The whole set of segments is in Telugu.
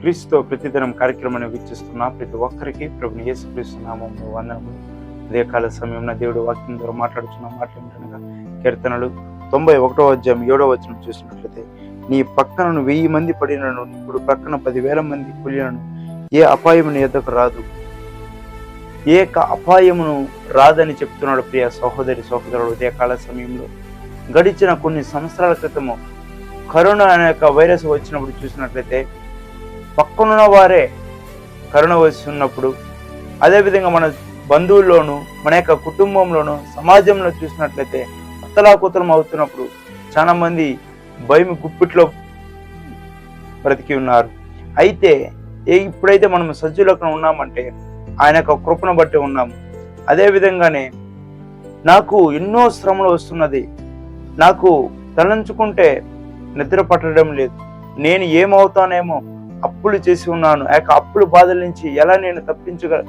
క్రీస్తుతో ప్రతిదినం కార్యక్రమాన్ని వీక్షిస్తున్న ప్రతి ఒక్కరికి ప్రభు యేసు క్రీస్తు నామంలో అదే కాల సమయంలో దేవుడు వాక్యం ద్వారా మాట్లాడుతున్న మాట్లాడుతుండగా కీర్తనలు తొంభై ఒకటో అధ్యాయం ఏడో వచనం చూసినట్లయితే నీ పక్కనను వెయ్యి మంది పడినను ఇప్పుడు ప్రక్కన పదివేల మంది కూలినను ఏ అపాయము నీ ఎద్దకు రాదు. ఏ అపాయమును రాదని చెప్తున్నాడు ప్రియ సహోదరి సహోదరుడు ఉదయ కాల సమయంలో. గడిచిన కొన్ని సంవత్సరాల క్రితము కరోనా అనే యొక్క వైరస్ వచ్చినప్పుడు చూసినట్లయితే పక్కనున్న వారే కరోనా వస్తున్నప్పుడు అదేవిధంగా మన బంధువుల్లోనూ మన యొక్క కుటుంబంలోనూ సమాజంలో చూసినట్లయితే అత్తలాకుతలం అవుతున్నప్పుడు చాలామంది భయం గుప్పిట్లో బ్రతికి ఉన్నారు. అయితే ఏ ఇప్పుడైతే మనం సజ్జులకు ఉన్నామంటే ఆయన యొక్క కృపను బట్టి ఉన్నాము. అదేవిధంగానే నాకు ఎన్నో శ్రమలు వస్తున్నది. నాకు తలంచుకుంటే నిద్ర పట్టడం లేదు. నేను ఏమవుతానేమో అప్పులు చేసి ఉన్నాను. ఆ యొక్క అప్పుల బాధల నుంచి ఎలా నేను తప్పించగల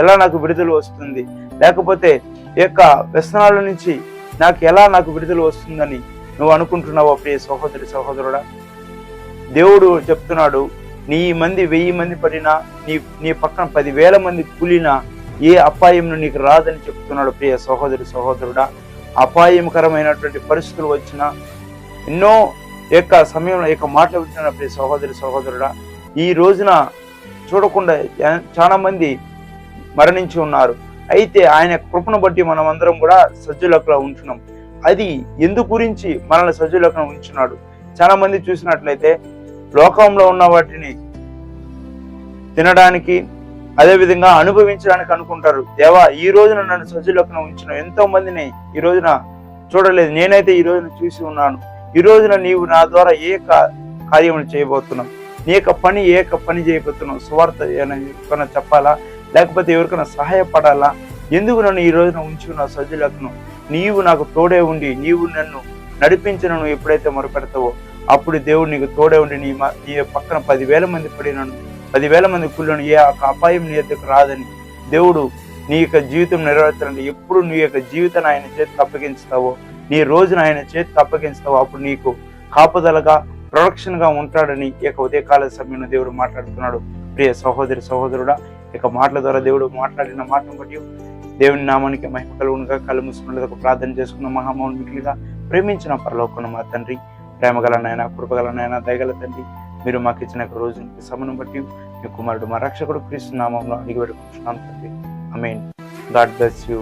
ఎలా నాకు విడుదల వస్తుంది? లేకపోతే ఈ యొక్క వ్యసనాల నుంచి నాకు ఎలా నాకు విడుదల వస్తుందని నువ్వు అనుకుంటున్నావు ప్రియ సహోదరి సహోదరుడా? దేవుడు చెప్తున్నాడు నీ మంది వెయ్యి మంది పడినా నీ నీ పక్కన పదివేల మంది కూలినా ఏ అపాయం నీకు రాదని చెప్తున్నాడు ప్రియ సహోదరి సహోదరుడా. అపాయకరమైనటువంటి పరిస్థితులు వచ్చినా ఎన్నో యొక్క సమయంలో యొక్క మాటలు వింటున్న సహోదరి సహోదరుడా ఈ రోజున చూడకుండా చాలా మంది మరణించి ఉన్నారు. అయితే ఆయన కృపను బట్టి మనం అందరం కూడా సజ్జులకు ఉంటున్నాం. అది ఎందు గురించి మనల్ని సజ్జులకు ఉంచున్నాడు. చాలా మంది చూసినట్లయితే లోకంలో ఉన్న వాటిని తినడానికి అదేవిధంగా అనుభవించడానికి అనుకుంటారు. దేవా ఈ రోజున నన్ను సజ్జులకున ఉంచిన ఎంతో మందిని ఈ రోజున చూడలేదు. నేనైతే ఈ రోజున చూసి ఉన్నాను. ఈ రోజున నీవు నా ద్వారా ఏ కార్యములు చేయబోతున్నావు? నీ యొక్క పని ఏ యొక్క పని చేయబోతున్నావు? సువార్త ఎవరికైనా చెప్పాలా? లేకపోతే ఎవరికైనా సహాయపడాలా? ఎందుకు నన్ను ఈ రోజున ఉంచుకున్న ఉన్నావు సజ్జులకు? నీవు నాకు తోడే ఉండి నీవు నన్ను నడిపించిన నువ్వు ఎప్పుడైతే మొరపెడతావో అప్పుడు దేవుడు నీకు తోడే ఉండి నీ మ- నీ పక్కన పదివేల మంది పడినను పదివేల మంది కుళ్ళను ఏ ఒక అపాయం నీ ఎద్దకు రాదని దేవుడు నీ యొక్క జీవితం నెరవేర్చాలంటే ఎప్పుడు నీ యొక్క జీవితాన్ని ఆయన చేతికి అప్పగించుతావో నీ రోజున ఆయన చేతికి అప్పగించుతావో అప్పుడు నీకు కాపుదలగా ప్రొడక్షన్గా ఉంటాడని ఈ యొక్క ఉదయకాల సమయంలో దేవుడు మాట్లాడుతున్నాడు. ప్రియ సహోదరి సహోదరుడా ఇక మాటల ద్వారా దేవుడు మాట్లాడిన మాటను బట్టి దేవుని నామానికి మహిమ కలుగునుగా. కళ్ళు మూసుకున్నది ప్రార్థన చేసుకున్న మహామౌన్ మిగిలిగా ప్రేమించిన పరలోకున్న మా తండ్రి ప్రేమగల నాయన కృపగల నాయన దయగల తండ్రి మీరు మాకు ఇచ్చిన యొక్క రోజు సమయం బట్టి మీ కుమారుడు మా రక్షకుడు క్రీస్తు నామంలో అడిగి పెట్టుకుంటున్నాం తండ్రి. I mean God bless you.